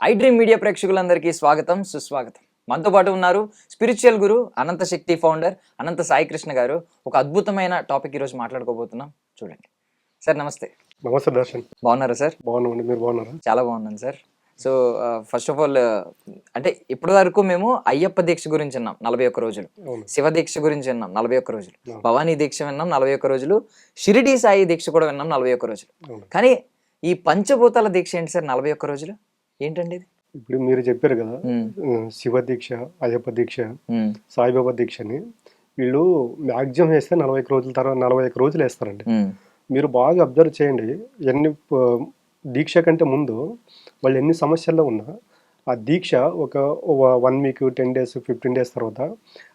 I dream media ప్రేక్షకులందరికీ స్వాగతం సుస్వాగతం. మనతో పాటు ఉన్నారు స్పిరిచువల్ గురు అనంత శక్తి ఫౌండర్ అనంత సాయి కృష్ణ గారు. ఒక అద్భుతమైన టాపిక్ ఈరోజు మాట్లాడుకోబోతున్నాం. చూడండి. సార్ నమస్తే. నమస్తే దర్శన్. బాగున్నారా సార్? బాగున్నామండి. మీరు బాగున్నారా? చాలా బాగున్నాను sir. So first of all అంటే ఇప్పటి వరకు మేము అయ్యప్ప దీక్ష గురించి విన్నాం నలభై ఒక్క రోజులు. శివ దీక్ష గురించి విన్నాం నలభై ఒక్క రోజులు. భవానీ దీక్ష విన్నాం నలభై ఒక్క రోజులు. షిరిడి సాయి దీక్ష కూడా విన్నాం నలభై ఒక్క రోజులు. కానీ ఈ పంచభూతాల దీక్ష ఏంటి సార్ నలభై ఒక్క రోజులు? ఏంటండి ఇది? ఇప్పుడు మీరు చెప్పారు కదా శివ దీక్ష అయ్యప్ప దీక్ష సాయిబాబా దీక్షని వీళ్ళు మ్యాక్సిమం వేస్తే నలభై రోజుల తర్వాత నలభై ఒక్క రోజులు వేస్తారండి. మీరు బాగా అబ్జర్వ్ చేయండి ఎన్ని దీక్ష కంటే ముందు వాళ్ళు ఎన్ని సమస్యల్లో ఉన్నా ఆ దీక్ష ఒక one week ten days fifteen days తర్వాత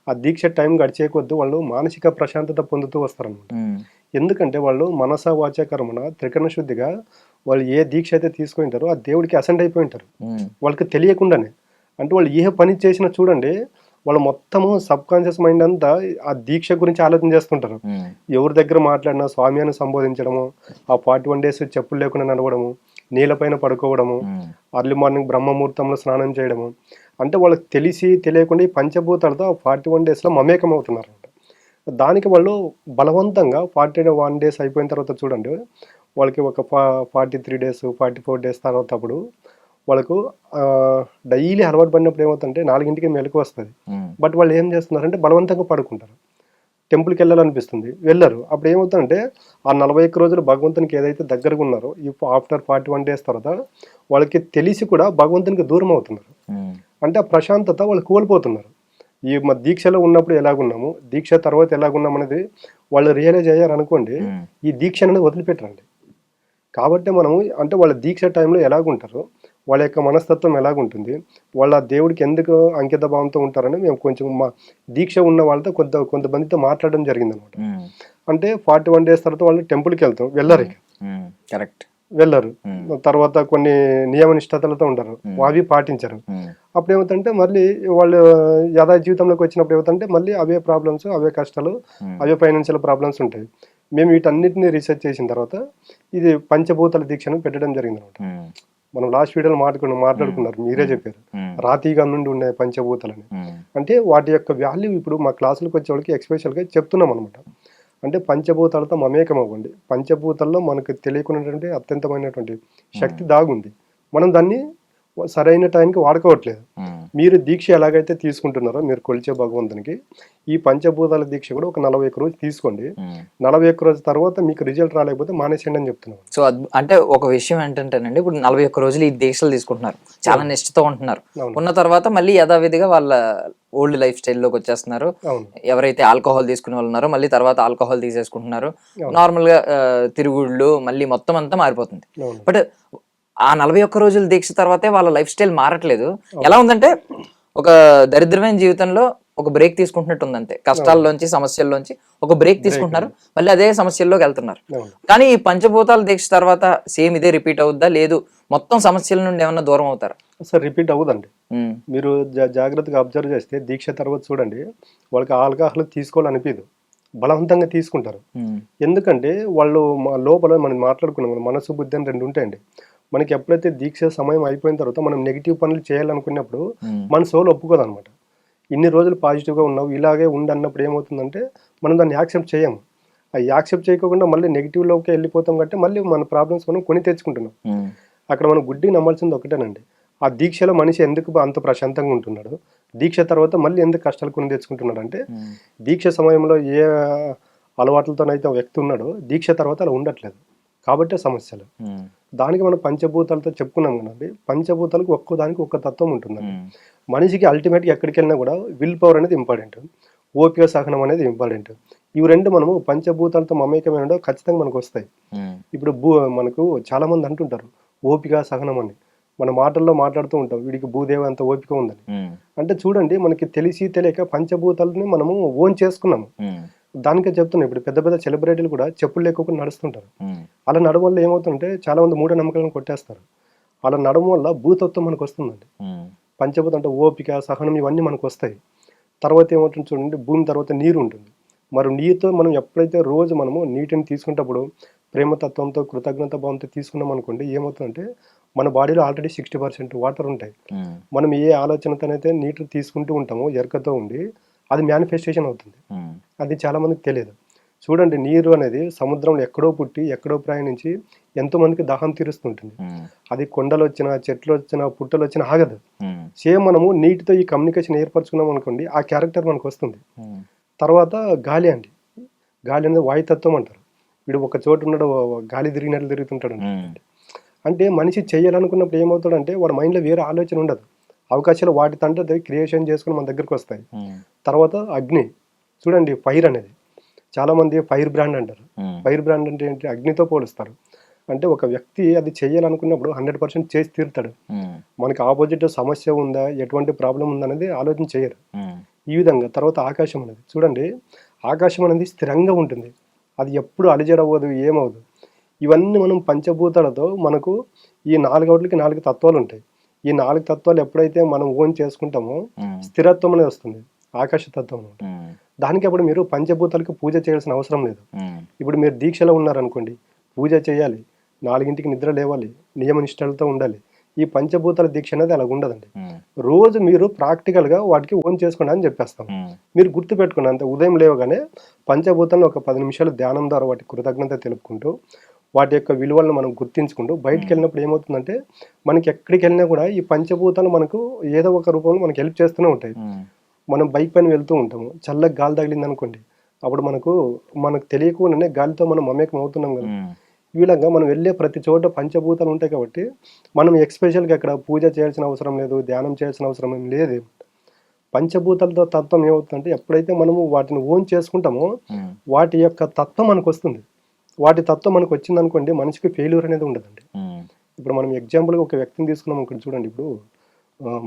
ఆ దీక్ష టైం గడిచే కొద్దీ వాళ్ళు మానసిక ప్రశాంతత పొందుతూ వస్తారనమాట ఎందుకంటే వాళ్ళు మనస వాచ కర్మణ త్రికరణ శుద్ధిగా వాళ్ళు ఏ దీక్ష అయితే తీసుకొని ఉంటారో ఆ దేవుడికి అసెండ్ అయిపోయి ఉంటారు. వాళ్ళకి తెలియకుండానే. అంటే వాళ్ళు ఏ పని చేసినా చూడండి వాళ్ళు మొత్తము సబ్ కాన్షియస్ మైండ్ అంతా ఆ దీక్ష గురించి ఆలోచన చేస్తుంటారు. ఎవరి దగ్గర మాట్లాడినా స్వామి అని సంబోధించడము ఆ ఫార్టీ వన్ డేస్ చెప్పులు లేకుండా నడవడము నీళ్ళపైన పడుకోవడము అర్లీ మార్నింగ్ బ్రహ్మముహూర్తంలో స్నానం చేయడము. అంటే వాళ్ళకి తెలిసి తెలియకుండా ఈ పంచభూతాలతో ఫార్టీ వన్ డేస్లో మమేకం అవుతున్నారు దానికి వాళ్ళు బలవంతంగా ఫార్టీ వన్ డేస్ అయిపోయిన తర్వాత చూడండి వాళ్ళకి ఒక ఫా forty three days forty four days తర్వాత అప్పుడు వాళ్ళకు డైలీ అలవాటు పడినప్పుడు ఏమవుతుందంటే నాలుగింటికి మెలకు వస్తుంది. బట్ వాళ్ళు ఏం చేస్తున్నారంటే బలవంతంగా పడుకుంటారు. టెంపుల్కి వెళ్ళాలనిపిస్తుంది. వెళ్ళరు. అప్పుడు ఏమవుతుందంటే ఆ నలభై ఒక్క రోజులు భగవంతునికి ఏదైతే దగ్గరగా ఉన్నారో ఇప్పుడు ఆఫ్టర్ ఫార్టీ వన్ డేస్ తర్వాత వాళ్ళకి తెలిసి కూడా భగవంతునికి దూరం అవుతున్నారు. అంటే ఆ ప్రశాంతత వాళ్ళు కోల్పోతున్నారు. ఈ మా దీక్షలో ఉన్నప్పుడు ఎలాగున్నాము? దీక్ష తర్వాత ఎలాగున్నాం అనేది వాళ్ళు రియలైజ్ అయ్యారు అనుకోండి ఈ దీక్ష అనేది వదిలిపెట్టరండి. కాబట్టి మనము అంటే వాళ్ళ దీక్ష టైంలో ఎలాగుంటారు వాళ్ళ యొక్క మనస్తత్వం ఎలాగుంటుంది వాళ్ళ దేవుడికి ఎందుకు అంకిత భావంతో ఉంటారని మేము కొంచెం మా దీక్ష ఉన్న వాళ్ళతో కొంత కొంతమందితో మాట్లాడడం జరిగింది అనమాట అంటే ఫార్టీ వన్ డేస్ తర్వాత వాళ్ళు టెంపుల్కి వెళ్తాం వెళ్ళరు కరెక్ట్ వెళ్ళరు. తర్వాత కొన్ని నియమ ఉంటారు Hmm. అవి పాటించరు. అప్పుడు ఏమవుతుందంటే మళ్ళీ వాళ్ళు యథా జీవితంలోకి వచ్చినప్పుడు ఏమవుతుందంటే మళ్ళీ అవే ప్రాబ్లమ్స్ అవే కష్టాలు అవే ఫైనాన్షియల్ ప్రాబ్లమ్స్ ఉంటాయి. మేము వీటన్నిటిని రీసెర్చ్ చేసిన తర్వాత ఇది పంచభూతాల దీక్షను పెట్టడం జరిగింది అనమాట మనం లాస్ట్ వీడియోలో మాట్లాడుకున్నాం మాట్లాడుకున్నారు. మీరే చెప్పారు. రాతిగా నుండి ఉన్నాయి పంచభూతాలని. అంటే వాటి యొక్క వాల్యూ ఇప్పుడు మా క్లాసులకు వచ్చే వాళ్ళకి ఎక్స్పెషల్గా చెప్తున్నాం అనమాట అంటే పంచభూతాలతో మమేకం అవ్వండి పంచభూతాల్లో మనకు తెలియకున్నటువంటి అత్యంతమైనటువంటి శక్తి దాగుంది. మనం దాన్ని సరైన టైంకి వాడుకోవట్లేదు. మీరు దీక్ష ఎలాగైతే తీసుకుంటున్నారో మీరు కొలిచే భగవంతునికి ఈ పంచభూతాల దీక్ష కూడా ఒక నలభై ఒక్క రోజు తీసుకోండి. నలభై ఒక్క రోజు తర్వాత మీకు రిజల్ట్ రాలేకపోతే మానేసేయండి అని చెప్తున్నాను. సో అంటే ఒక విషయం ఏంటంటేనండి ఇప్పుడు నలభై ఒక్క రోజులు ఈ దీక్షలు తీసుకుంటున్నారు. చాలా నిష్ఠతో ఉంటున్నారు. ఉన్న తర్వాత మళ్ళీ యథావిధిగా వాళ్ళ ఓల్డ్ లైఫ్ స్టైల్లోకి వచ్చేస్తున్నారు. అవును. ఎవరైతే ఆల్కహాల్ తీసుకునే వాళ్ళు ఉన్నారో మళ్ళీ తర్వాత ఆల్కహాల్ తీసేసుకుంటున్నారు. అవును. నార్మల్గా ఆ, తిరుగుళ్ళు మళ్ళీ మొత్తం అంతా మారిపోతుంది. బట్ ఆ నలభై ఒక్క రోజుల దీక్ష తర్వాతే వాళ్ళ లైఫ్ స్టైల్ మారట్లేదు. ఎలా ఉందంటే ఒక దరిద్రమైన జీవితంలో ఒక బ్రేక్ తీసుకుంటున్నట్టు ఉంది అంతే కష్టాల్లోంచి సమస్యల్లోంచి ఒక బ్రేక్ తీసుకుంటున్నారు. మళ్ళీ అదే సమస్యల్లోకి వెళ్తున్నారు. కానీ ఈ పంచభూతాల దీక్ష తర్వాత సేమ్ ఇదే రిపీట్ అవుద్దా? లేదు. మొత్తం సమస్యల నుండి ఏమన్నా దూరం అవుతారా? సార్ రిపీట్ అవ్వదండి. మీరు జాగ్రత్తగా అబ్జర్వ్ చేస్తే దీక్ష తర్వాత చూడండి వాళ్ళకి ఆల్కహాల్ తీసుకోవాలనిపించదు బలవంతంగా తీసుకుంటారు. ఎందుకంటే వాళ్ళు మా లోపల మనం మాట్లాడుకున్నాం మనసు బుద్ధి అని రెండు ఉంటాయండి. మనకి ఎప్పుడైతే దీక్ష సమయం అయిపోయిన తర్వాత మనం నెగిటివ్ పనులు చేయాలనుకున్నప్పుడు మన సోల్ ఒప్పుకోదు అనమాట ఇన్ని రోజులు పాజిటివ్గా ఉన్నావు ఇలాగే ఉండి అన్నప్పుడు ఏమవుతుందంటే మనం దాన్ని యాక్సెప్ట్ చేయము ఆ యాక్సెప్ట్ చేయకుండా మళ్ళీ నెగిటివ్లోకి వెళ్ళిపోతాం కాబట్టి మళ్ళీ మన ప్రాబ్లమ్స్ మనం కొని తెచ్చుకుంటున్నాం. అక్కడ మనం గుడ్డి నమ్మాల్సింది ఒకటేనండి. ఆ దీక్షలో మనిషి ఎందుకు అంత ప్రశాంతంగా ఉంటున్నాడు? దీక్ష తర్వాత మళ్ళీ ఎందుకు కష్టాలు కొని తెచ్చుకుంటున్నాడు అంటే దీక్ష సమయంలో ఏ అలవాట్లతోనైతే వ్యక్తి ఉన్నాడో దీక్ష తర్వాత అలా ఉండట్లేదు. కాబట్టే సమస్యలు. దానికి మనం పంచభూతాలతో చెప్పుకున్నాం కదండి. పంచభూతాలకు ఒక్కో దానికి ఒక్క తత్వం ఉంటుందండి. మనిషికి అల్టిమేట్గా ఎక్కడికి వెళ్ళినా కూడా విల్ పవర్ అనేది ఇంపార్టెంట్ ఓపిక సహనం అనేది ఇంపార్టెంట్ ఇవి రెండు మనము పంచభూతాలతో మమేకమైన ఖచ్చితంగా మనకు వస్తాయి. ఇప్పుడు భూ మనకు చాలా మంది అంటుంటారు ఓపిక సహనం అని. మన మాటల్లో మాట్లాడుతూ ఉంటాం వీడికి భూదేవి అంత ఓపిక ఉందని. అంటే చూడండి మనకి తెలిసి తెలియక పంచభూతాలని మనము ఓన్ చేసుకున్నాము. దానికే చెప్తున్నాం ఇప్పుడు పెద్ద పెద్ద సెలబ్రిటీలు కూడా చెప్పులు లేకుండా నడుస్తుంటారు. అలా నడవ వల్ల ఏమవుతుంటే చాలా మంది మూఢ నమ్మకాలను కొట్టేస్తారు. అలా నడవ వల్ల భూతత్వం మనకు వస్తుందండి. పంచభూతం అంటే ఓపిక సహనం ఇవన్నీ మనకు వస్తాయి. తర్వాత ఏమవుతుంది చూడండి భూమి తర్వాత నీరు ఉంటుంది. మరి నీరుతో మనం ఎప్పుడైతే రోజు మనము నీటిని తీసుకునేటప్పుడు ప్రేమతత్వంతో కృతజ్ఞత భావంతో తీసుకున్నాం అనుకోండి ఏమవుతుందంటే మన బాడీలో ఆల్రెడీ సిక్స్టీ పర్సెంట్ వాటర్ ఉంటాయి. మనం ఏ ఆలోచనతోనైతే నీటి తీసుకుంటూ ఉంటామో ఎరకతో ఉండి అది మేనిఫెస్టేషన్ అవుతుంది. అది చాలా మందికి తెలియదు. చూడండి నీరు అనేది సముద్రంలో ఎక్కడో పుట్టి ఎక్కడో ప్రయాణించి ఎంతో మందికి దాహం తీరుస్తుంటుంది. అది కొండలు వచ్చినా చెట్లు వచ్చినా పుట్టలు వచ్చినా ఆగదు సేమ్ మనము నీటితో ఈ కమ్యూనికేషన్ ఏర్పరచుకున్నాం అనుకోండి ఆ క్యారెక్టర్ మనకు వస్తుంది. తర్వాత గాలి అండి. గాలి అనేది వాయుతత్వం అంటారు. వీడు ఒక చోటు ఉన్నాడు గాలి తిరిగినట్లు తిరుగుతుంటాడు అంటే మనిషి చేయాలనుకున్నప్పుడు ఏమవుతాడంటే వాడి మైండ్లో వేరే ఆలోచన ఉండదు. అవకాశాలు వాటి తండ్రి క్రియేషన్ చేసుకుని మన దగ్గరికి వస్తాయి. తర్వాత అగ్ని. చూడండి ఫైర్ అనేది. చాలామంది ఫైర్ బ్రాండ్ అంటారు. ఫైర్ బ్రాండ్ అంటే ఏంటి? అగ్నితో పోలుస్తారు. అంటే ఒక వ్యక్తి అది చేయాలనుకున్నప్పుడు హండ్రెడ్ పర్సెంట్ చేసి తీరుతాడు. మనకి ఆపోజిట్ సమస్య ఉందా? ఎటువంటి ప్రాబ్లం ఉందా అనేది ఆలోచన చేయరు. ఈ విధంగా తర్వాత ఆకాశం అనేది. చూడండి ఆకాశం అనేది స్థిరంగా ఉంటుంది. అది ఎప్పుడు అలిజడవ్వదు ఏమవ్వదు. ఇవన్నీ మనం పంచభూతాలతో మనకు ఈ నాలుగవట్లకి నాలుగు తత్వాలు ఉంటాయి. ఈ నాలుగు తత్వాలు ఎప్పుడైతే మనం ఓన్ చేసుకుంటామో స్థిరత్వం అనేది వస్తుంది. ఆకాశ తత్వం అనేది. దానికి అప్పుడు మీరు పంచభూతాలకు పూజ చేయాల్సిన అవసరం లేదు. ఇప్పుడు మీరు దీక్షలో ఉన్నారనుకోండి పూజ చేయాలి నాలుగింటికి నిద్ర లేవాలి నియమ నిష్టలతో ఉండాలి ఈ పంచభూతాల దీక్ష అనేది అలా ఉండదండి. రోజు మీరు ప్రాక్టికల్గా వాటికి ఓన్ చేసుకోండి అని చెప్పేస్తాం. మీరు గుర్తుపెట్టుకోండి అంతే ఉదయం లేవగానే పంచభూతాలను ఒక పది నిమిషాలు ధ్యానం ద్వారా వాటి కృతజ్ఞత తెలుపుకుంటూ వాటి యొక్క విలువలను మనం గుర్తించుకుంటూ బయటికి వెళ్ళినప్పుడు ఏమవుతుందంటే మనకి ఎక్కడికి వెళ్ళినా కూడా ఈ పంచభూతాలు మనకు ఏదో ఒక రూపంలో మనకి హెల్ప్ చేస్తూనే ఉంటాయి. మనం బైక్ పైన వెళ్తూ ఉంటాము. చల్లగా గాలి తగిలింది అనుకోండి అప్పుడు మనకు మనకు తెలియకుండానే గాలితో మనం మమేకం అవుతున్నాం కదా ఈ విధంగా మనం వెళ్ళే ప్రతి చోట పంచభూతాలు ఉంటాయి కాబట్టి మనం ఎక్స్పెషల్గా అక్కడ పూజ చేయాల్సిన అవసరం లేదు ధ్యానం చేయాల్సిన అవసరం ఏం లేదు. పంచభూతాలతో తత్వం ఏమవుతుందంటే ఎప్పుడైతే మనము వాటిని ఓన్ చేసుకుంటామో వాటి యొక్క తత్వం మనకు వస్తుంది. వాటి తత్వం మనకు వచ్చింది అనుకోండి మనిషికి ఫెయిల్యూర్ అనేది ఉండదండి. ఇప్పుడు మనం ఎగ్జాంపుల్గా ఒక వ్యక్తిని తీసుకున్నాం అనుకోండి చూడండి ఇప్పుడు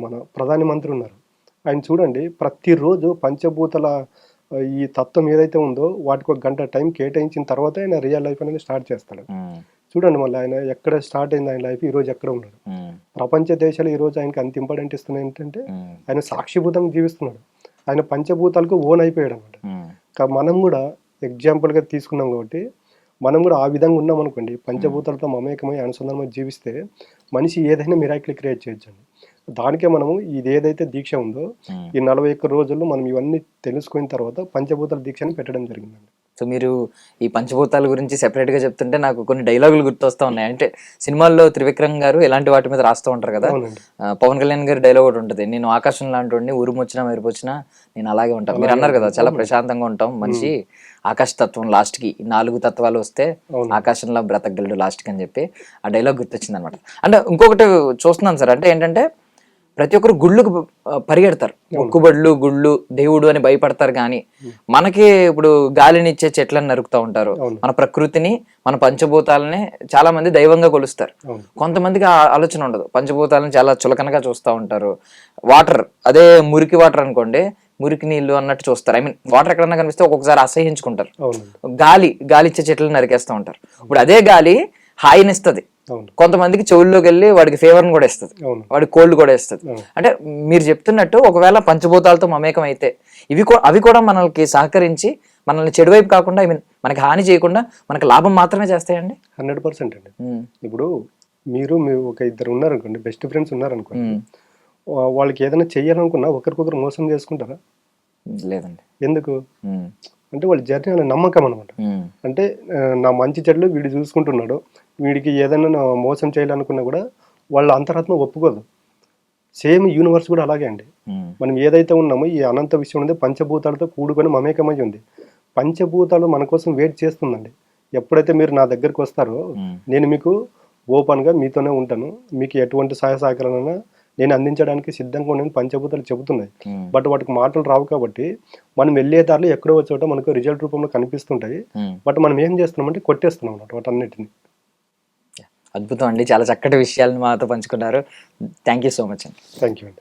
మన ప్రధాని మంత్రి ఉన్నారు. ఆయన చూడండి ప్రతిరోజు పంచభూతాల ఈ తత్వం ఏదైతే ఉందో వాటికి ఒక గంట టైం కేటాయించిన తర్వాత ఆయన రియల్ లైఫ్ అనేది స్టార్ట్ చేస్తాడు. చూడండి మళ్ళీ ఆయన ఎక్కడ స్టార్ట్ అయింది ఆయన లైఫ్ ఈ రోజు ఎక్కడ ఉన్నాడు? ప్రపంచ దేశాలు ఈ రోజు ఆయనకి అంత ఇంపార్టెంట్ ఇస్తున్నాయి ఏంటంటే ఆయన సాక్షిభూతంగా జీవిస్తున్నాడు. ఆయన పంచభూతాలకు ఓన్ అయిపోయాడు అనమాట మనం కూడా ఎగ్జాంపుల్గా తీసుకున్నాం కాబట్టి మనం కూడా ఆ విధంగా ఉన్నాం అనుకోండి పంచభూతాలతో మమేకమై అనుసంధానమై జీవిస్తే మనిషి ఏదైనా మిరాకిల్ క్రియేట్ చేయొచ్చండి. దానికే మనము ఇది ఏదైతే దీక్ష ఉందో. ఈ నలభై ఒక్క రోజుల్లో మనం ఇవన్నీ తెలుసుకున్న తర్వాత పంచభూతాల దీక్షని పెట్టడం జరిగిందండి. సో మీరు ఈ పంచభూతాల గురించి సెపరేట్గా చెప్తుంటే నాకు కొన్ని డైలాగులు గుర్తొస్తా ఉన్నాయి. అంటే సినిమాల్లో త్రివిక్రమ్ గారు ఇలాంటి వాటి మీద రాస్తూ ఉంటారు కదా? పవన్ కళ్యాణ్ గారి డైలాగ్ ఒకటి ఉంటుంది. నేను ఆకాశం లాంటి వాడిని ఉరుము వచ్చినా మెరుపు వచ్చినా నేను అలాగే ఉంటాను. మీరు అన్నారు కదా చాలా ప్రశాంతంగా ఉంటాం. మనిషి ఆకాశ తత్వం లాస్ట్కి నాలుగు తత్వాలు వస్తే. ఆకాశంలో బ్రతకగలడు లాస్ట్కి అని చెప్పి ఆ డైలాగ్ గుర్తొచ్చింది అనమాట అంటే ఇంకొకటి చూస్తున్నాను సార్. అంటే ఏంటంటే ప్రతి ఒక్కరు గుళ్ళకు పరిగెడతారు. మొక్కుబడులు గుళ్ళు దేవుడు అని భయపడతారు కానీ మనకి ఇప్పుడు గాలిని ఇచ్చే చెట్లను నరుకుతూ ఉంటారు. మన ప్రకృతిని మన పంచభూతాలని చాలా మంది దైవంగా కొలుస్తారు. కొంతమందికి ఆ ఆలోచన ఉండదు. పంచభూతాలను చాలా చులకనగా చూస్తూ ఉంటారు. వాటర్ అదే మురికి వాటర్ అనుకోండి మురికి నీళ్ళు అన్నట్టు చూస్తారు. ఐ మీన్ వాటర్ ఎక్కడన్నా కనిపిస్తే ఒక్కొక్కసారి అసహించుకుంటారు గాలి గాలి ఇచ్చే చెట్లను నరికేస్తూ ఉంటారు. ఇప్పుడు అదే గాలి హాయినిస్తుంది. అవును. కొంతమందికి చెవుల్లోకి వెళ్ళి వాడికి ఫేవర్ని కూడా ఇస్తుంది. అవును. వాడికి కోల్డ్ కూడా ఇస్తుంది. అంటే మీరు చెప్తున్నట్టు ఒకవేళ పంచభూతాలతో మమేకం అయితే ఇవి అవి కూడా మనల్కి సహకరించి మనల్ని చెడు వైపు కాకుండా ఐ మీన్ మనకి హాని చేయకుండా మనకి లాభం మాత్రమే చేస్తాయండి? హండ్రెడ్ పర్సెంట్ అండి. ఇప్పుడు మీరు మీ ఒక ఇద్దరు ఉన్నారనుకోండి బెస్ట్ ఫ్రెండ్స్ ఉన్నారనుకోండి వాళ్ళకి ఏదైనా చెయ్యాలనుకున్నా ఒకరికొకరు మోసం చేసుకుంటారా? లేదండి. ఎందుకు? అంటే వాళ్ళ జర్నీ అనే నమ్మకం అనమాట అంటే నా మంచి చెడ్లు వీడు చూసుకుంటున్నాడు. వీడికి ఏదైనా నా మోసం చేయాలనుకున్నా కూడా వాళ్ళ అంతరాత్మ ఒప్పుకోదు. సేమ్ యూనివర్స్ కూడా అలాగే అండి. మనం ఏదైతే ఉన్నామో ఈ అనంత విషయం ఉంది పంచభూతాలతో కూడుకొని మమేకమై ఉంది. పంచభూతాలు మన కోసం వెయిట్ చేస్తుందండి. ఎప్పుడైతే మీరు నా దగ్గరికి వస్తారో నేను మీకు ఓపెన్గా మీతోనే ఉంటాను. మీకు ఎటువంటి సహాయ సహకారాలైనా నేను అందించడానికి సిద్ధంగా ఉన్నాను పంచభూతాలు చెబుతున్నాయి. బట్ వాటికి మాటలు రావు కాబట్టి మనం వెళ్ళే దారిలో ఎక్కడో ఒక చోట మనకు రిజల్ట్ రూపంలో కనిపిస్తుంటాయి. బట్ మనం ఏం చేస్తున్నామంటే కొట్టేస్తున్నాం అన్నమాట వాటన్నిటిని. అద్భుతం అండి. చాలా చక్కటి విషయాలను మాతో పంచుకున్నారు. థ్యాంక్ యూ సో మచ్ అండి. థ్యాంక్ యూ అండి.